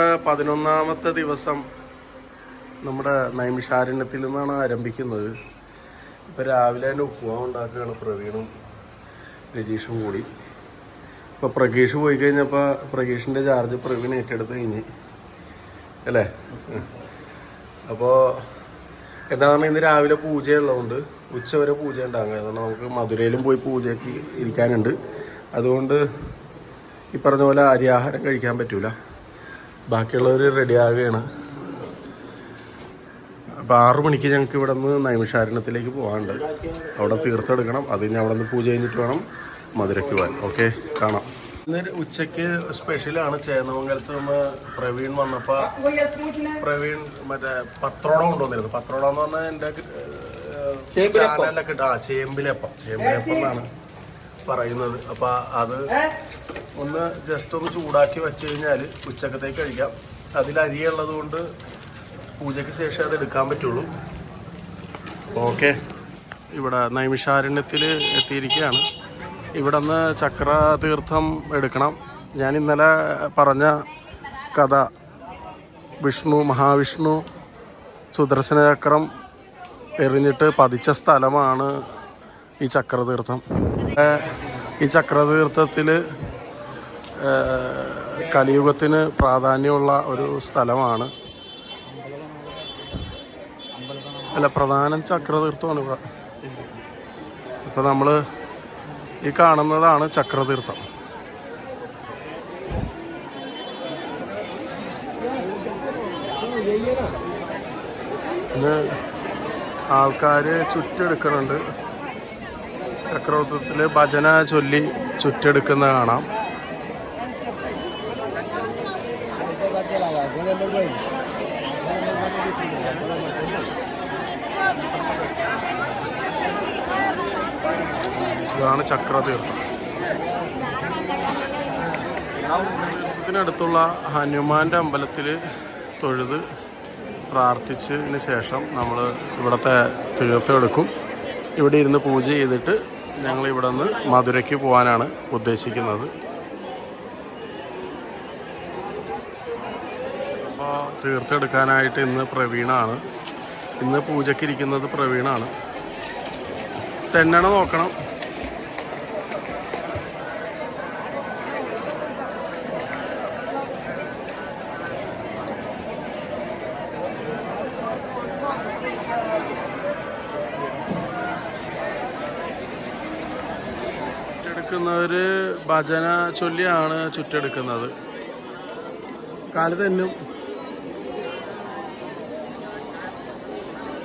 പതിനൊന്നാമത്തെ ദിവസം നമ്മുടെ നൈമിഷാരണ്യത്തിൽ നിന്നാണ് ആരംഭിക്കുന്നത്. ഇപ്പോൾ രാവിലെ തന്നെ ഉപ്പുമാവ് ഉണ്ടാക്കുകയാണ്. പ്രവീണും രജീഷും കൂടി. ഇപ്പോൾ പ്രകീഷ് പോയി കഴിഞ്ഞപ്പോൾ പ്രകീഷിന്റെ ചാർജ് പ്രവീൺ ഏറ്റെടുത്ത് കഴിഞ്ഞ്. അല്ലേ? അപ്പോൾ എന്താണ് ഇന്ന് രാവിലെ പൂജയുള്ളതുകൊണ്ട് ഉച്ചവരെ പൂജ ഉണ്ടാകും. അതുകൊണ്ട് നമുക്ക് മധുരയിലും പോയി പൂജയ്ക്ക് ഇരിക്കാനുണ്ട്. അതുകൊണ്ട് ഈ പറഞ്ഞ പോലെ അരിയാഹാരം കഴിക്കാൻ പറ്റൂല. ബാക്കിയുള്ളവർ റെഡി ആവുകയാണ്. അപ്പോൾ ആറു മണിക്ക് ഞങ്ങൾക്ക് ഇവിടെ നിന്ന് നൈമിഷാരണത്തിലേക്ക് പോകാനുണ്ട് അവിടെ തീർത്തെടുക്കണം. അത് കഴിഞ്ഞ് അവിടെ നിന്ന് പൂജ കഴിഞ്ഞിട്ട് വേണം മധുരയ്ക്ക് പോകാൻ. ഓക്കെ കാണാം. ഇന്ന് ഉച്ചയ്ക്ക് സ്പെഷ്യലാണ് ചേന്നമംഗലത്ത് നിന്ന് പ്രവീൺ വന്നപ്പോൾ പ്രവീൺ മറ്റേ പത്രോടം കൊണ്ടുവന്നിരുന്നു. പത്രോടം എന്ന് പറഞ്ഞാൽ എന്റെ ചാനലൊക്കെ ആ ചേമ്പിലപ്പം. ചേമ്പിലപ്പം എന്നാണ് പറയുന്നത്. അപ്പം അത് ഒന്ന് ജസ്റ്റ് ഒന്ന് ചൂടാക്കി വെച്ച് കഴിഞ്ഞാൽ ഉച്ചക്കത്തേക്ക് കഴിക്കാം. അതിൽ അരിയുള്ളത് കൊണ്ട് പൂജയ്ക്ക് ശേഷം അത് എടുക്കാൻ പറ്റുള്ളൂ. ഓക്കെ. ഇവിടെ നൈമിഷാരണ്യത്തിൽ എത്തിയിരിക്കുകയാണ്. ഇവിടെ നിന്ന് ചക്ര തീർത്ഥം എടുക്കണം. ഞാൻ ഇന്നലെ പറഞ്ഞ കഥ വിഷ്ണു മഹാവിഷ്ണു സുദർശന ചക്രം എറിഞ്ഞിട്ട് പതിച്ച സ്ഥലമാണ് ഈ ചക്രതീർത്ഥം. ഈ ചക്രതീർത്ഥത്തിൽ കലിയുഗത്തിന് പ്രാധാന്യമുള്ള ഒരു സ്ഥലമാണ്. അല്ല പ്രധാന ചക്രതീർത്ഥമാണ് ഇവിടെ. ഇപ്പം നമ്മൾ ഈ കാണുന്നതാണ് ചക്രതീർത്ഥം. പിന്നെ ആൾക്കാർ ചുറ്റെടുക്കുന്നുണ്ട്. ചക്രവർത്തത്തിൽ ഭജന ചൊല്ലി ചുറ്റെടുക്കുന്ന കാണാം. ഇതാണ് ചക്രതീർത്ഥം. ഇതിനടുത്തുള്ള ഹനുമാന്റെ അമ്പലത്തിൽ തൊഴുത് പ്രാർത്ഥിച്ചതിന് ശേഷം നമ്മൾ ഇവിടുത്തെ തീർത്ഥം എടുക്കും. ഇവിടെ ഇരുന്ന് പൂജ ചെയ്തിട്ട് ഞങ്ങൾ ഇവിടെ നിന്ന് മധുരയ്ക്ക് പോകാനാണ് ഉദ്ദേശിക്കുന്നത്. അപ്പോൾ തീർത്ഥം എടുക്കാനായിട്ട് ഇന്ന് പ്രവീണാണ്. ഇന്ന് പൂജയ്ക്ക് ഇരിക്കുന്നത് പ്രവീണാണ്. തെന്നണ നോക്കണം. ഭജന ചൊല്ലിയാണ് ചുറ്റെടുക്കുന്നത്. കാൽ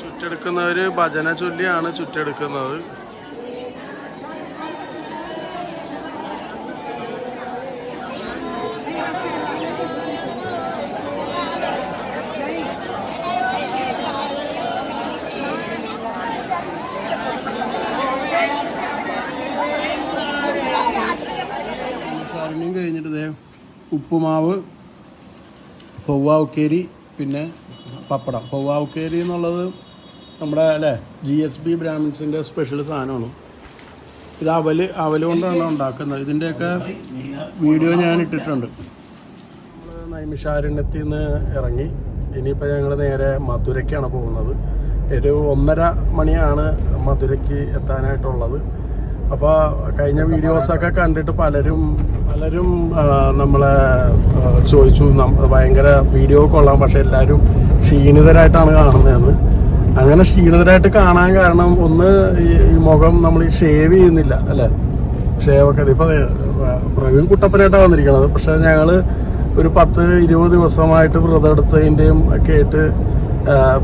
ചുറ്റെടുക്കുന്നവർ ഭജന ചൊല്ലിയാണ് ചുറ്റെടുക്കുന്നത്. കഴിഞ്ഞിട്ട് ദേ ഉപ്പുമാവ് പൊവ്വാവുക്കേരി പിന്നെ പപ്പടം. പൊവ്വാവുക്കേരി എന്നുള്ളത് നമ്മുടെ അല്ലേ ജി എസ് ബി ബ്രാഹ്മിൻസിന്റെ സ്പെഷ്യൽ സാധനമാണ്. ഇത് അവൽ അവൽ കൊണ്ടാണ് ഉണ്ടാക്കുന്നത്. ഇതിന്റെയൊക്കെ വീഡിയോ ഞാൻ ഇട്ടിട്ടുണ്ട്. നമ്മൾ നൈമിഷാരണ്യത്തിൽ നിന്ന് ഇറങ്ങി. ഇനിയിപ്പോൾ ഞങ്ങൾ നേരെ മധുരയ്ക്കാണ് പോകുന്നത്. ഒരു ഒന്നര മണിയാണ് മധുരയ്ക്ക് എത്താനായിട്ടുള്ളത്. അപ്പോൾ കഴിഞ്ഞ വീഡിയോസൊക്കെ കണ്ടിട്ട് പലരും പലരും നമ്മളെ ചോദിച്ചു. ഭയങ്കര വീഡിയോ കൊള്ളാം പക്ഷെ എല്ലാവരും ക്ഷീണിതരായിട്ടാണ് കാണുന്നതെന്ന്. അങ്ങനെ ക്ഷീണിതരായിട്ട് കാണാൻ കാരണം ഒന്ന് ഈ മുഖം നമ്മൾ ഷേവ് ചെയ്യുന്നില്ല അല്ലേ? ഷേവൊക്കെ ഇപ്പോൾ പ്രവീൺ കുട്ടപ്പനായിട്ടാണ് വന്നിരിക്കുന്നത് പക്ഷേ ഞങ്ങൾ ഒരു പത്ത് ഇരുപത് ദിവസമായിട്ട് വ്രതം എടുത്തതിന്റെയും ഒക്കെ ആയിട്ട്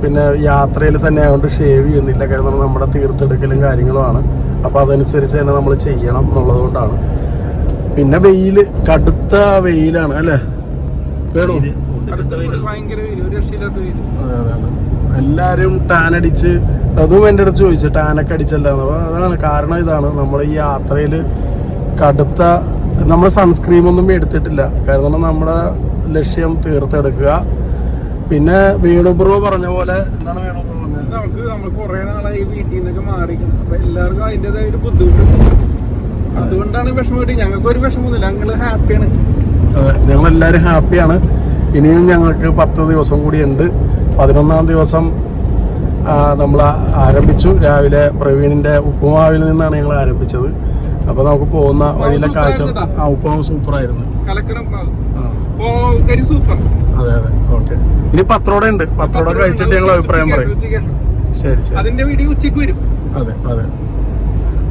പിന്നെ യാത്രയിൽ തന്നെ അതുകൊണ്ട് ഷേവ് ചെയ്യുന്നില്ല. കാരണം നമ്മുടെ തീർത്തെടുക്കലും കാര്യങ്ങളുമാണ്. അപ്പോൾ അതനുസരിച്ച് തന്നെ നമ്മൾ ചെയ്യണം എന്നുള്ളത് കൊണ്ടാണ് പിന്നെ വെയിൽ കടുത്ത വെയിലാണ് അല്ലേ? വേണോ. എല്ലാരും ടാൻ അടിച്ച് അതും എന്റെ അടുത്ത് ചോദിച്ചു ടാനൊക്കെ അടിച്ചല്ല? അതാണ് കാരണം ഇതാണ്. നമ്മൾ ഈ യാത്രയിൽ കടുത്ത നമ്മൾ സൺസ്ക്രീം ഒന്നും എടുത്തിട്ടില്ല. കാരണം നമ്മുടെ ലക്ഷ്യം തീർത്തെടുക്കുക. പിന്നെ വേണുബ്രോ പറഞ്ഞ പോലെ എന്താണ് വേണുബ്രോ പറഞ്ഞത്? നമുക്ക് നമ്മൾ കുറെ നാളായി വീട്ടിൽ നിന്നൊക്കെ മാറി അപ്പൊ എല്ലാവർക്കും അതിന്റേതായ ഒരു ബുദ്ധിമുട്ടുണ്ട് അതുകൊണ്ടാണ് വിഷമമായിട്ട് ഞങ്ങൾക്ക് ഒരു വിഷമമൊന്നുമില്ല ഞങ്ങൾ ഹാപ്പിയാണ്. ഞങ്ങൾ എല്ലാവരും ഹാപ്പിയാണ്. ഇനിയും ഞങ്ങൾക്ക് പത്ത് ദിവസം കൂടി ഉണ്ട്. പതിനൊന്നാം ദിവസം നമ്മൾ ആരംഭിച്ചു. രാവിലെ പ്രവീണിന്റെ ഉപ്പുമാവിൽ നിന്നാണ് ഞങ്ങൾ ആരംഭിച്ചത്. അപ്പൊ നമുക്ക് പോകുന്ന വഴിയിലെ കാഴ്ച ആ ഉപ്പുമാവ് സൂപ്പറായിരുന്നു. കലക്കരം അതെ അതെ. ഓക്കെ ഇനി പത്രോടെ ഉണ്ട്. പത്രോടെ കഴിച്ചിട്ട് ഞങ്ങൾ അഭിപ്രായം പറയും. ശരി ശരി. അതിന്റെ വീഡിയോ ഉച്ചയ്ക്ക് വരും. അതെ അതെ.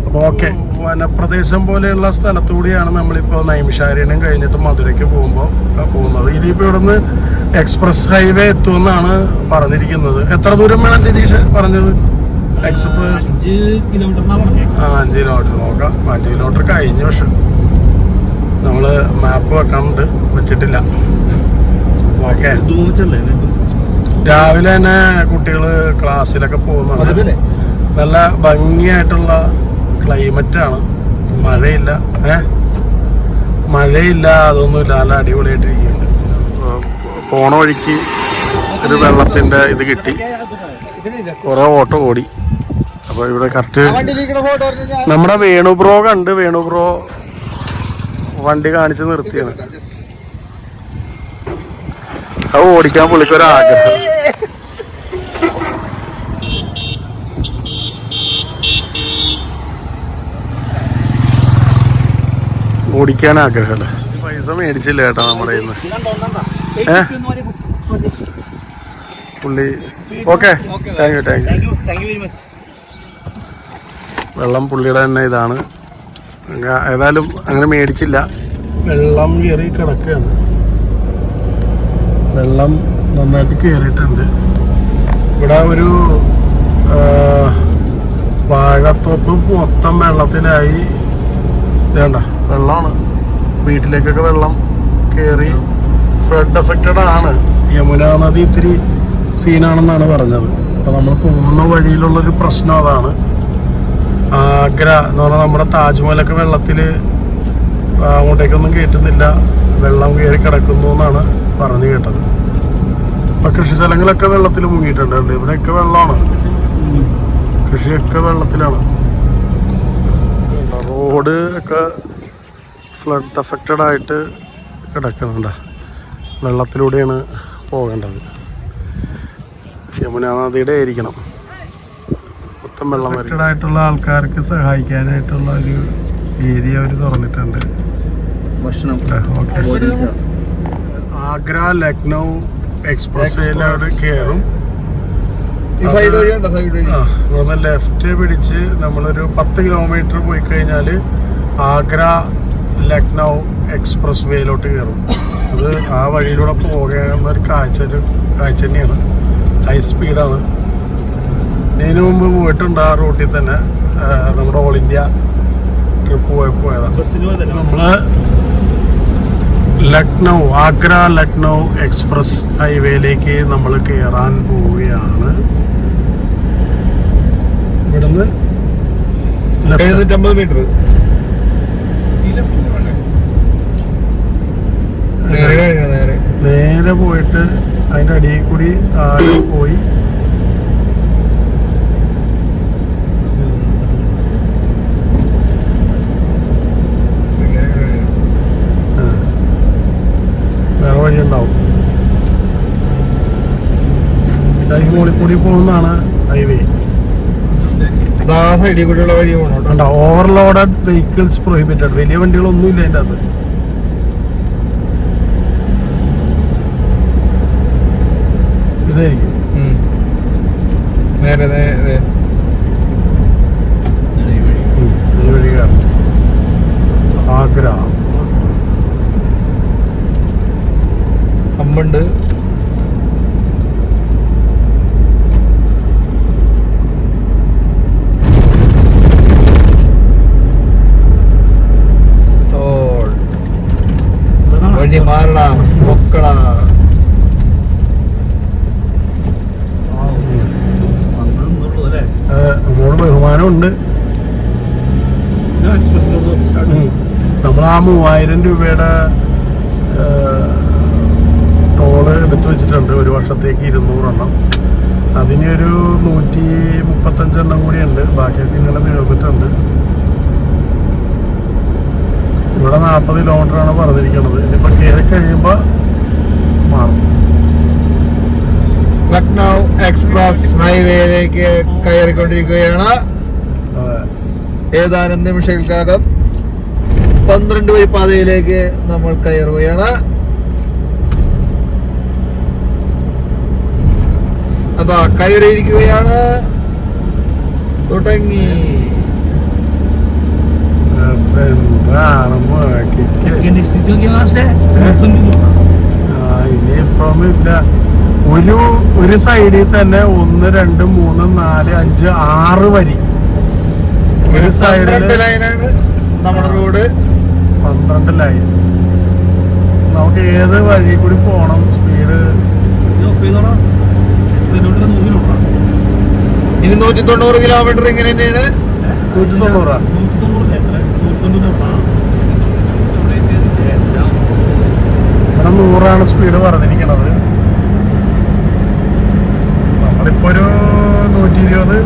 അപ്പോൾ ഓക്കെ വനപ്രദേശം പോലെയുള്ള സ്ഥലത്തുകൂടിയാണ് നമ്മളിപ്പോ നൈമിഷാരണ്യം കഴിഞ്ഞിട്ട് മധുരയ്ക്ക് പോകുമ്പോൾ പോകുന്നത്. ഇനിയിപ്പോ ഇവിടുന്ന് എക്സ്പ്രസ് ഹൈവേ എത്തുമെന്നാണ് പറഞ്ഞിരിക്കുന്നത്. എത്ര ദൂരം വേണം രതീഷ് പറഞ്ഞത്? എക്സ്പ്രസ് അഞ്ച് കിലോമീറ്റർ നോക്കാം. അഞ്ച് കിലോമീറ്റർ കഴിഞ്ഞ പക്ഷെ നമ്മൾ മാപ്പ് വെക്കാനുണ്ട്. വെച്ചിട്ടില്ല. ഓക്കെ. രാവിലെ തന്നെ കുട്ടികൾ ക്ലാസ്സിലൊക്കെ പോകുന്നുണ്ട് നല്ല ഭംഗിയായിട്ടുള്ള ക്ലൈമറ്റ് ആണ്. മഴയില്ല. ഏ? മഴയില്ല. അതൊന്നുമില്ല. നല്ല അടിപൊളിയായിട്ടിരിക്കുന്നുണ്ട്. പോണ വഴിക്ക് ഒരു വെള്ളത്തിന്റെ ഇത് കിട്ടി. കുറെ ഓട്ടോ ഓടി. അപ്പൊ ഇവിടെ കറക്റ്റ് നമ്മുടെ വേണു ബ്രോ കണ്ട്. വേണു ബ്രോ വണ്ടി കാണിച്ച് നിർത്തിയാണ്. അത് ഓടിക്കാൻ പുള്ളിക്കൊരാഗ്രഹം. ഓടിക്കാൻ ആഗ്രഹമല്ലേ? പൈസ മേടിച്ചില്ല കേട്ടോ നമ്മുടെ ഇന്ന് ഏ? പുള്ളി okay. Thank you thank you വെള്ളം പുള്ളിയുടെ തന്നെ ഇതാണ്. ഏതായാലും അങ്ങനെ മേടിച്ചില്ല. വെള്ളം കയറി കിടക്കുകയാണ്. വെള്ളം നന്നായിട്ട് കയറിയിട്ടുണ്ട്. ഇവിടെ ഒരു വാഴത്തോപ്പ് മൊത്തം വെള്ളത്തിലായി. വേണ്ട വെള്ളമാണ്. വീട്ടിലേക്കൊക്കെ വെള്ളം കയറി ഫ്ലഡ് എഫക്റ്റഡ് ആണ്. യമുന നദി ഇത്തിരി സീനാണെന്നാണ് പറഞ്ഞത്. അപ്പോൾ നമ്മൾ പോകുന്ന വഴിയിലുള്ളൊരു പ്രശ്നം അതാണ്. ആഗ്ര എന്ന് പറഞ്ഞാൽ നമ്മുടെ താജ്മഹലൊക്കെ വെള്ളത്തിൽ അങ്ങോട്ടേക്കൊന്നും കയറ്റുന്നില്ല വെള്ളം കയറി കിടക്കുന്നു എന്നാണ് പറഞ്ഞു കേട്ടത്. ഇപ്പൊ കൃഷി സ്ഥലങ്ങളൊക്കെ വെള്ളത്തിൽ മുങ്ങിയിട്ടുണ്ട്. ഇവിടെയൊക്കെ വെള്ളമാണ്. കൃഷിയൊക്കെ വെള്ളത്തിലാണ്. റോഡ് ഒക്കെ ഫ്ലഡ് അഫക്റ്റഡ് ആയിട്ട് കിടക്കുന്നുണ്ട്. വെള്ളത്തിലൂടെയാണ് പോകേണ്ടത്. യമുന നദിയുടെ ആയിരിക്കണം. മൊത്തം വെള്ളം ആയിട്ടുള്ള ആൾക്കാർക്ക് സഹായിക്കാനായിട്ടുള്ള ഒരു ഏരിയ അവർ തുറന്നിട്ടുണ്ട്. ആഗ്ര ലക്നൗ എക്സ്പ്രസ് കയറും ഇവിടുന്ന് ലെഫ്റ്റ് പിടിച്ച് നമ്മളൊരു പത്ത് കിലോമീറ്റർ പോയി കഴിഞ്ഞാൽ ആഗ്ര ലക്നൗ എക്സ്പ്രസ് വേയിലോട്ട് കയറും അത് ആ വഴിയിലൂടെ പോകുന്ന ഒരു കാഴ്ച ഒരു കാഴ്ച തന്നെയാണ്. ഹൈ സ്പീഡാണ് ഇതിനു മുമ്പ് പോയിട്ടുണ്ട് ആ റൂട്ടിൽ തന്നെ നമ്മുടെ ഓൾ ഇന്ത്യ ട്രിപ്പ് പോയി പോയതാണ് ബസ്സിന് നമ്മൾ ലക്നൗ ആഗ്ര ലക്നൗ എക്സ്പ്രസ് ഹൈവേയിലേക്ക് നമ്മൾ കയറാൻ പോവുകയാണ്. ഇവിടുന്ന്. എഴുന്നൂറ്റമ്പത് മീറ്റർ. നേരെ പോയിട്ട് അതിന്റെ അടിയിൽ കൂടി താഴെ പോയി ഇങ്ങനെ കാണിക്കണം. ആ, വേറെ വഴി ഉണ്ടാവും കൂടി പോകുന്നതാണ് ഹൈവേ സൈഡിൽ കൂടിയുള്ള വഴി പോകണം ഓവർലോഡഡ് വെഹിക്കിൾസ് പ്രൊഹിബിറ്റഡ് വലിയ വണ്ടികളൊന്നും ഇല്ല അതിന്റെ അകത്ത്. ഇതായിരിക്കും. നേരെ നേരെ ആഗ്ര. അമ്മുണ്ട് ടോൾ. വഴി മാറടാ പൊക്കടാ അത് നമ്മോട് ബഹുമാനമുണ്ട് ഉം. നമ്മൾ ആ മൂവായിരം രൂപയുടെ ടോൾ എടുത്തു വെച്ചിട്ടുണ്ട്. ഒരു വർഷത്തേക്ക് ഇരുന്നൂറെണ്ണം. അതിനൊരു നൂറ്റി മുപ്പത്തഞ്ചെണ്ണം കൂടി ഉണ്ട് ബാക്കിയൊക്കെ ഇങ്ങനെ തീർന്നിട്ടുണ്ട് ഇവിടെ നാൽപ്പത് കിലോമീറ്റർ ആണ് പറഞ്ഞിരിക്കുന്നത് ഇനിയിപ്പോൾ കയറി കഴിയുമ്പോൾ മാറും. ലക്നൗ എക്സ്പ്രസ് ഹൈവേയിലേക്ക് കയറിക്കൊണ്ടിരിക്കുകയാണ്. ഏതാനും നിമിഷങ്ങൾക്കകം പന്ത്രണ്ട് വഴി പാതയിലേക്ക് നമ്മൾ കയറുകയാണ്. അതാ കയറിയിരിക്കുകയാണ്. തുടങ്ങി. ഒരു ഒരു സൈഡിൽ തന്നെ ഒന്ന് രണ്ട് മൂന്ന് നാല് അഞ്ച് ആറ് വരി. ഒരു സൈഡിൽ നമ്മുടെ റോഡ് പന്ത്രണ്ട് ലൈൻ നമുക്ക് ഏത് വഴി കൂടി പോകണം സ്പീഡ് ഇനി നൂറ്റി തൊണ്ണൂറ് കിലോമീറ്റർ ഇങ്ങനെ തന്നെയാണ് നൂറ്റി തൊണ്ണൂറാ ഇവിടെ നൂറാണ് സ്പീഡ് പറഞ്ഞിരിക്കണത്. നമ്മളിപ്പോ ഒരു നൂറ്റി ഇരുപത്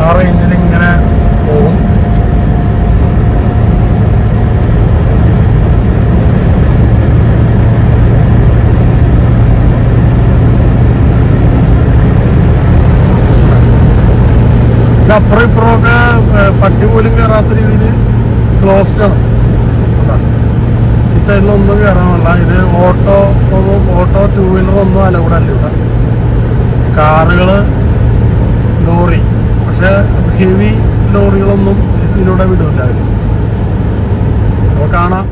ആ റേഞ്ചിൽ ഇങ്ങനെ പോകും ഇത് അപ്പുറം ഇപ്പുറമൊക്കെ പട്ടി പോലും കയറാത്ത രീതിയിൽ ക്ലോസ്ഡ് ആണ്? ഈ സൈഡിലൊന്നും കയറാൻ പാടില്ല. ഇത് ഓട്ടോ ഒന്നും ഓട്ടോ ടൂ വീലർ ഒന്നും അല്ല ഇവിടെ അല്ല ഇവിടെ. കാറുകൾ ലോറി. പക്ഷെ ഹെവി ലോറികളൊന്നും ഇതിലൂടെ വിടില്ല അവർ അപ്പോൾ കാണാം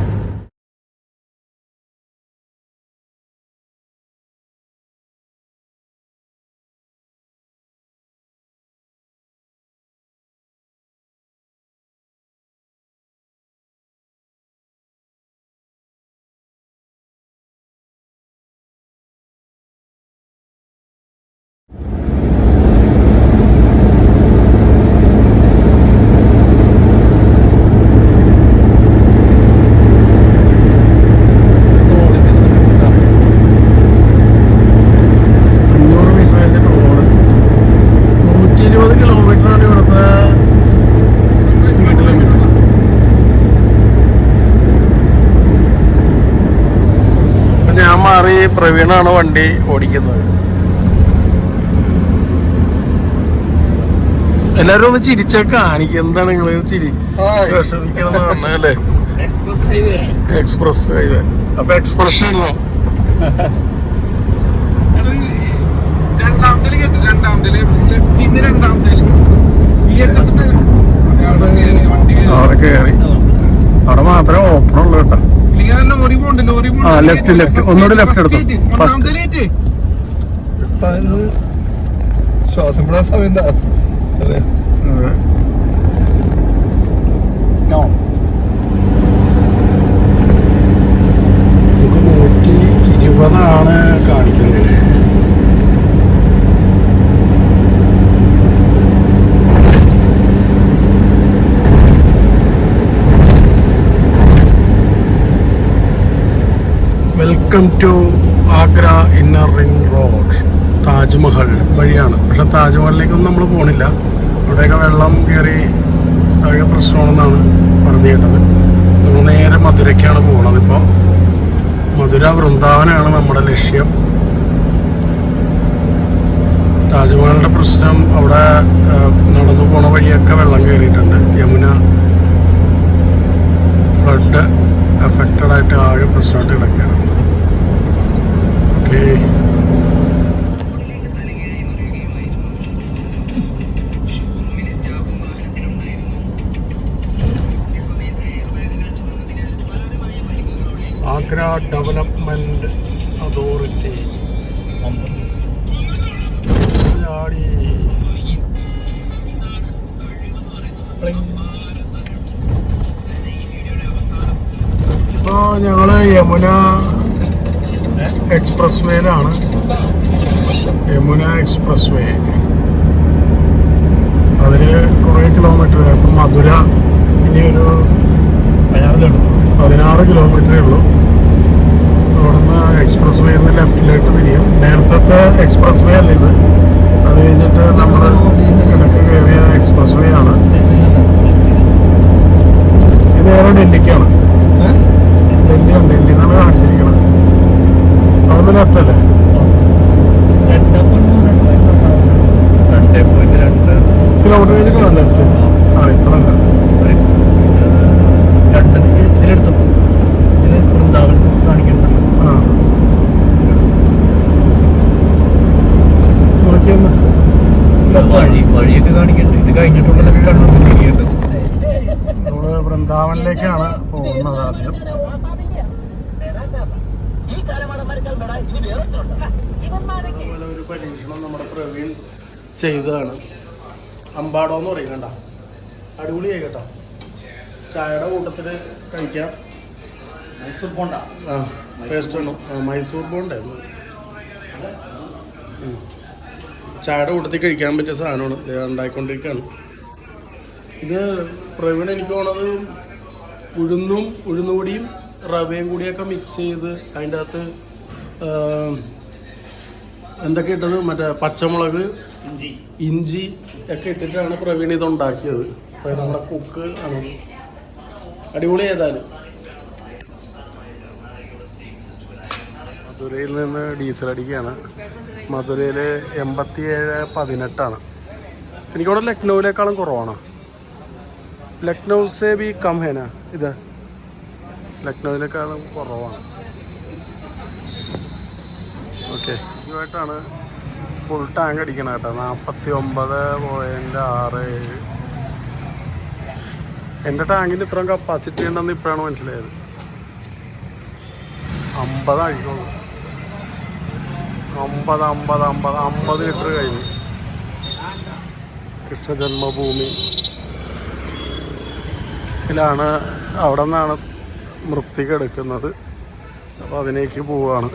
അഞ്ഞൂറ് മീറ്റർ കഴിഞ്ഞിട്ട് റോഡ് നൂറ്റി ഇരുപത് കിലോമീറ്ററാണ് ഇവിടുത്തെ സ്പീഡ് ലിമിറ്റ് അപ്പൊ ഞാൻ മാറി പ്രവീണാണ് വണ്ടി ഓടിക്കുന്നത്. എല്ലാരും ഒന്ന് ചിരിച്ച കാണിക്കുക എന്താണ് നിങ്ങൾ ചിരി. വിഷമിക്കണം പറഞ്ഞല്ലേ. എക്സ്പ്രസ് ഹൈവേ അപ്പൊ എക്സ്പ്രഷൻ ഉണ്ടോ രണ്ടാമത്തേൽ കേട്ടു രണ്ടാമത്തേൽ ലെഫ്റ്റിന്ന് രണ്ടാമത്തേൽ. അവിടെ കയറി അവിടെ മാത്രമേ ഓപ്പൺ ഉള്ളൂ കേട്ടോ. ആ ലെഫ്റ്റ് പോണ്ട് ലോറി പോണ്ട്. ആ, left, left. ഒന്നുകൂടി ലെഫ്റ്റ് എടുത്തു? ഫസ്റ്റ് ശ്വാസം വിടാൻ സമയം നൂറ്റി ഇരുപതാണ് കാണിക്കുന്നത്. Welcome to Agra inner ring road Taj Mahal വഴിയാണ്. പക്ഷെ താജ്മഹലിലേക്കൊന്നും നമ്മൾ പോണില്ല. അവിടെയൊക്കെ വെള്ളം കയറി അതൊക്കെ പ്രശ്നമാണെന്നാണ് പറഞ്ഞു കേട്ടത്. നമ്മൾ നേരെ മധുരയ്ക്കാണ് പോകുന്നത് ഇപ്പോൾ മധുര വൃന്ദാവനാണ് നമ്മുടെ ലക്ഷ്യം. താജ്മഹലിന്റെ പ്രശ്നം അവിടെ നടന്നു പോണ വഴിയൊക്കെ വെള്ളം കയറിയിട്ടുണ്ട് യമുന ഫ്ലഡ് എഫക്റ്റഡ് ആയിട്ട് ആകെ പ്രശ്നമായിട്ട് കിടക്കുകയാണ് ഓക്കെ ഡെവലപ്മെന്റ് അതോറിറ്റി ചാടി ഇപ്പോ ഞങ്ങൾ യമുന എക്സ്പ്രസ് വേയിലാണ് യമുന എക്സ്പ്രസ് വേ അതിന് കുറേ കിലോമീറ്റർ അപ്പം മധുര ഇനി ഒരു പതിനാറ് കിലോമീറ്ററേ ഉള്ളൂ. എക്സ്പ്രസ് വേ നിന്ന് ലെഫ്റ്റിലേക്ക് തിരിയും നേരത്തെ എക്സ്പ്രസ് വേ അല്ല ഇത്. അത് കഴിഞ്ഞിട്ട് നമ്മൾ ഇടയ്ക്ക് കയറിയ എക്സ്പ്രസ് വേ ആണ്. ഇത് നേരെ ഡൽഹിക്കാണ്. ഡൽഹിയാണ് ഡൽഹി എന്നാണ് കാണിച്ചിരിക്കുന്നത് അവിടുന്ന് ലെഫ്റ്റ് അല്ലേ? കിലോമീറ്റർ കഴിഞ്ഞിട്ടാണ് ലെഫ്റ്റ് ആ ഇപ്പോഴല്ല ഒരു രണ്ട് ഇതിലെടുത്തു ഇതിന് വൃന്ദാവൻ കാണിക്കുന്നുണ്ട് ആ നോക്കിയെന്ന് വഴി വഴിയൊക്കെ ഇത് നമ്മൾ വൃന്ദാവനിലേക്കാണ് പോകുന്നത് ആദ്യം. അതുപോലെ ഒരു പരീക്ഷണം നമ്മുടെ പ്രവീൺ ചെയ്തതാണ് അമ്പാടോ എന്ന് പറയും കണ്ട? അടിപൊളിയായി കേട്ടോ. ചായയുടെ കൂട്ടത്തിൽ കഴിക്കാം. മൈസൂർ ബോണ്ട ആ ടേസ്റ്റ് ആണ് മൈസൂർ ബോണ്ടേ ചായയുടെ കൂട്ടത്തിൽ കഴിക്കാൻ പറ്റിയ സാധനമാണ്. ദേ ഉണ്ടായിക്കൊണ്ടിരിക്കുകയാണ്. ഇത് പ്രവീൺ എനിക്ക് തോന്നുന്നത് ഉഴുന്നും ഉഴുന്നുപൊടിയും റവയും കൂടിയൊക്കെ മിക്സ് ചെയ്ത് അതിന്റെ അകത്ത് എന്തൊക്കെ ഇട്ടത്? മറ്റേ പച്ചമുളക് ഇഞ്ചി. ഇഞ്ചി ഒക്കെ ഇട്ടിട്ടാണ് പ്രവീൺ ഇത് ഉണ്ടാക്കിയത്. അപ്പോൾ നമ്മുടെ കുക്ക് ആണ്. അടിപൊളി ഏതായാലും. മധുരയിൽ നിന്ന് ഡീസൽ അടിക്കുകയാണ്. മധുരയിൽ എൺപത്തിയേഴ് പതിനെട്ടാണ്. എനിക്കവിടെ ലക്നൗവിനേക്കാളും കുറവാണ്. ലക്നൗ സേ ബി കം ഹേന ഇത്. ലക്നൗവിനേക്കാളും കുറവാണ്. ഓക്കെ ഇതുമായിട്ടാണ് ഫുൾ ടാങ്ക് അടിക്കണം കേട്ടോ. നാൽപ്പത്തി ഒമ്പത് പോയിന്റ് ആറ് ഏഴ്. എന്റെ ടാങ്കിന് ഇത്രയും കപ്പാസിറ്റി ഉണ്ടെന്ന് ഇപ്പോഴാണ് മനസ്സിലായത്. അമ്പതായിക്കോളൂ അമ്പത് അമ്പത് അമ്പത് അമ്പത് ലിറ്റർ കഴിഞ്ഞു. കൃഷ്ണജന്മഭൂമി. ിലാണ് അവിടെ നിന്നാണ് മൃത്തിക എടുക്കുന്നത്. അപ്പോൾ അതിലേക്ക് പോവുകയാണ്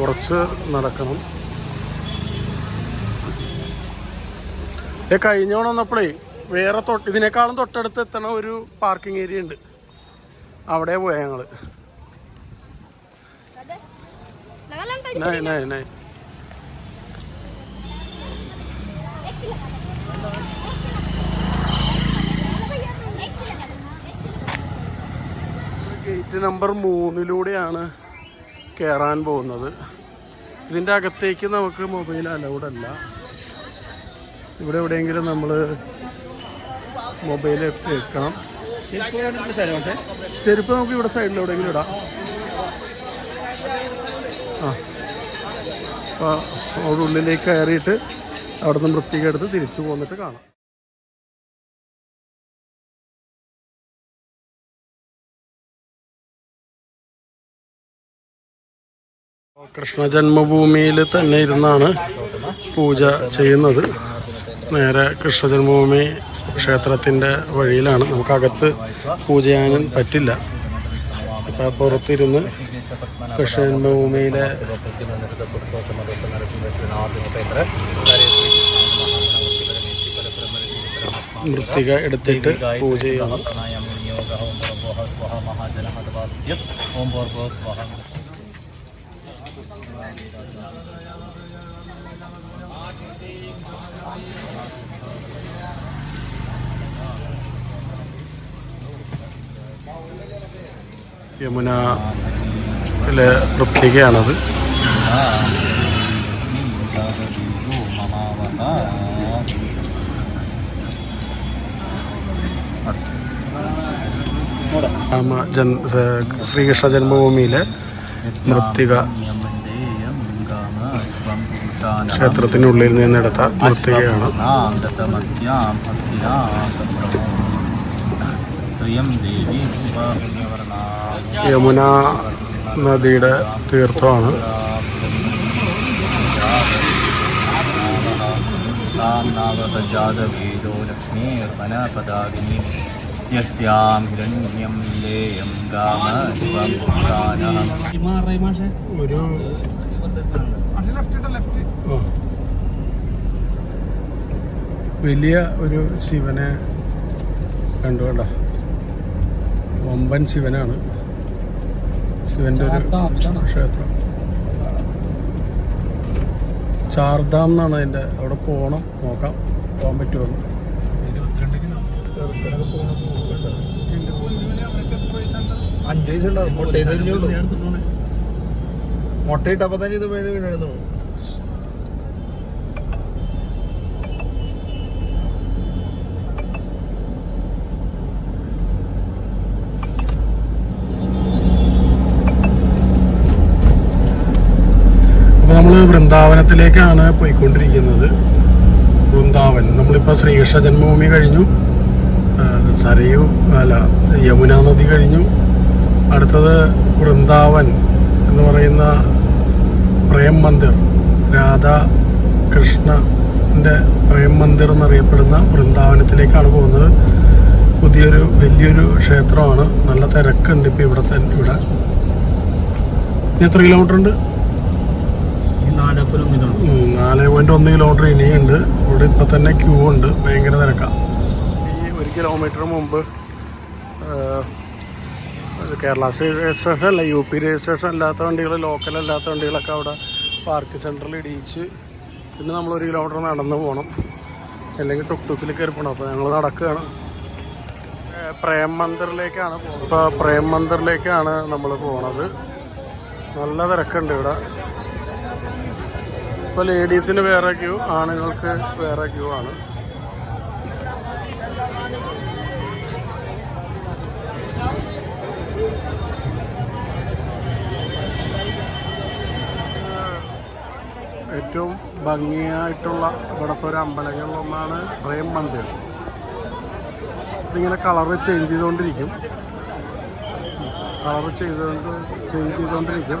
കുറച്ച് നടക്കണം. കഴിഞ്ഞോണം വന്നപ്പോഴേ വേറെ തൊട്ട് ഇതിനേക്കാളും തൊട്ടടുത്ത് എത്തണ ഒരു പാർക്കിംഗ് ഏരിയ ഉണ്ട്. അവിടെ പോയ ഞങ്ങൾ. ഗേറ്റ് നമ്പർ മൂന്നിലൂടെയാണ് കയറാൻ പോകുന്നത്. ഇതിന്റെ അകത്തേക്ക് നമുക്ക് മൊബൈൽ അലൗഡ് അല്ല. ഇവിടെ എവിടെയെങ്കിലും നമ്മൾ മൊബൈൽ വെക്കണം ചെരുപ്പ് നമുക്ക് ഇവിടെ സൈഡിൽ എവിടെയെങ്കിലും ഇടാം. ആ. അപ്പോൾ ഉള്ളിലേക്ക് കയറിയിട്ട് അവിടെ നിന്ന് വൃത്തിക്കെടുത്ത് തിരിച്ചു പോന്നിട്ട് കാണാം. കൃഷ്ണ ജന്മഭൂമിയിൽ തന്നെ ഇരുന്നാണ് പൂജ ചെയ്യുന്നത്. നേരെ കൃഷ്ണ ജന്മഭൂമി ക്ഷേത്രത്തിന്റെ വഴിയിലാണ് നമുക്കകത്ത് പൂജ ചെയ്യാനും പറ്റില്ല അപ്പോൾ പുറത്തിരുന്ന് കൃഷ്ണഭൂമിയിലെ മൃത്തിക എടുത്തിട്ട് പൂജ ചെയ്യണം യമുനയിലെ പ്രത്യേകയാണത്. ശ്രീകൃഷ്ണ ജന്മഭൂമിയിലെ മൃത്തിക ക്ഷേത്രത്തിനുള്ളിൽ നിന്നെടുത്ത മൃത്തികയാണ്. ശ്രീയം ദേവി യമുന നദിയുടെ തീർത്ഥമാണ്. ഒരു. വലിയ ഒരു ശിവനെ കണ്ടുകൊണ്ട വമ്പൻ ശിവനാണ്. ശിവന്റെ ഒരു ക്ഷേത്രം. ചാർധാം എന്നാണ് അതിന്റെ അവിടെ പോകണം നോക്കാം പോകാൻ പറ്റുമോ അഞ്ചു വയസ്സുണ്ടാവും മുട്ടയിട്ടപ്പോ തന്നെ ഇത് വീണ് വീണെടുത്തു അപ്പോൾ നമ്മൾ വൃന്ദാവനത്തിലേക്കാണ് പോയിക്കൊണ്ടിരിക്കുന്നത്. വൃന്ദാവൻ. നമ്മളിപ്പോൾ ശ്രീകൃഷ്ണ ജന്മഭൂമി കഴിഞ്ഞു. സരയു അല്ല യമുന നദി കഴിഞ്ഞു. അടുത്തത് വൃന്ദാവൻ എന്ന് പറയുന്ന പ്രേം മന്ദിർ രാധാ കൃഷ്ണന്റെ പ്രേം മന്ദിർ എന്നറിയപ്പെടുന്ന വൃന്ദാവനത്തിലേക്കാണ് പോകുന്നത്. പുതിയൊരു വലിയൊരു ക്ഷേത്രമാണ്. നല്ല തിരക്കുണ്ട് ഇപ്പോൾ ഇവിടെ തന്നെ ഇവിടെ. എത്ര കിലോമീറ്റർ ഉണ്ട്? നാല് പോയിന്റ് ഒന്ന് കിലോമീറ്റർ ഇനിയുണ്ട് ഇവിടെ ഇപ്പം തന്നെ ക്യൂ ഉണ്ട് ഭയങ്കര തിരക്കാണ് ഈ ഒരു കിലോമീറ്റർ മുമ്പ് കേരള രജിസ്ട്രേഷൻ അല്ല യു പി രജിസ്ട്രേഷൻ അല്ലാത്ത വണ്ടികൾ ലോക്കൽ അല്ലാത്ത വണ്ടികളൊക്കെ അവിടെ പാർക്ക് സെന്ററിൽ ഇടിയിച്ച് പിന്നെ നമ്മൾ ഒരു കിലോമീറ്റർ നടന്ന് പോകണം അല്ലെങ്കിൽ ടുക് ടുക്കിൽ കയറി പോകണം അപ്പോൾ ഞങ്ങൾ നടക്കുകയാണ് പ്രേം മന്ദിറിലേക്കാണ് പോകുന്നത് ഇപ്പോൾ പ്രേം മന്ദിറിലേക്കാണ് നമ്മൾ പോണത് നല്ല തിരക്കുണ്ട് ഇവിടെ ഇപ്പോൾ ലേഡീസിന് വേറെ ക്യൂ ആണുങ്ങൾക്ക് വേറെ ക്യൂ ആണ്. ഏറ്റവും ഭംഗിയായിട്ടുള്ള ഇവിടുത്തെ ഒരു അമ്പലങ്ങളിലൊന്നാണ് പ്രേം മന്ദിർ ഇതിങ്ങനെ കളറ് ചേഞ്ച് ചെയ്തുകൊണ്ടിരിക്കും. കളറ് ചെയ്തുകൊണ്ട് ചേഞ്ച് ചെയ്തുകൊണ്ടിരിക്കും.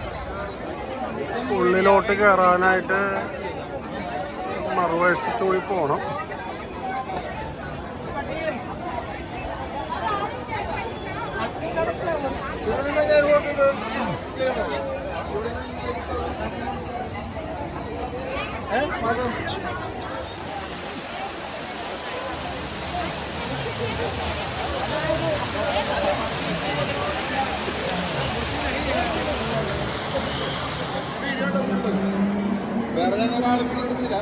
ഉള്ളിലോട്ട് കയറാനായിട്ട് മറുവശത്തൂടി പോകണം വേറെ ഞങ്ങൾ ആളെ എടുത്തില്ല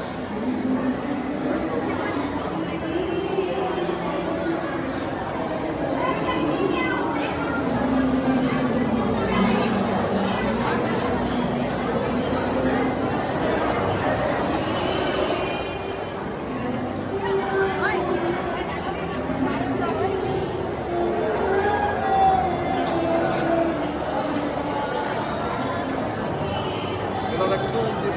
അതൊക്കെ zoom ചെയ്ത്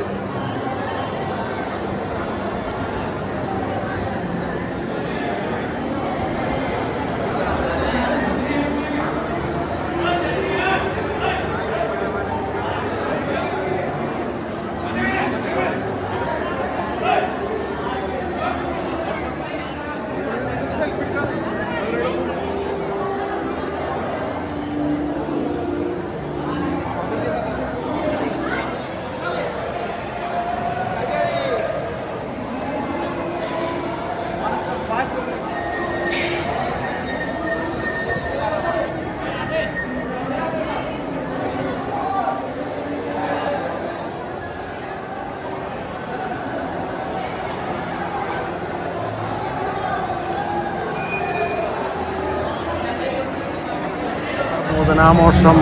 നൂതനാമോഷം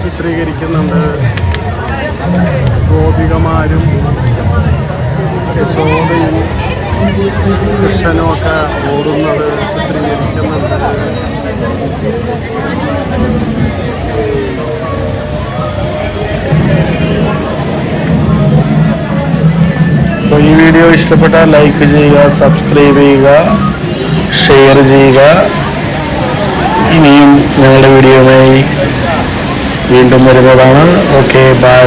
ചിത്രീകരിക്കുന്നുണ്ട്. ഗോപികമാരും യശോദയും കൃഷ്ണനും ഒക്കെ ഓടുന്നത് ചിത്രീകരിക്കുന്നുണ്ട്. ഈ വീഡിയോ ഇഷ്ടപ്പെട്ടാൽ ലൈക്ക് ചെയ്യുക സബ്സ്ക്രൈബ് ചെയ്യുക ഷെയർ ചെയ്യുക. ഇനിയും ഞങ്ങളുടെ വീഡിയോയുമായി വീണ്ടും വരുന്നതാണ്. Okay bye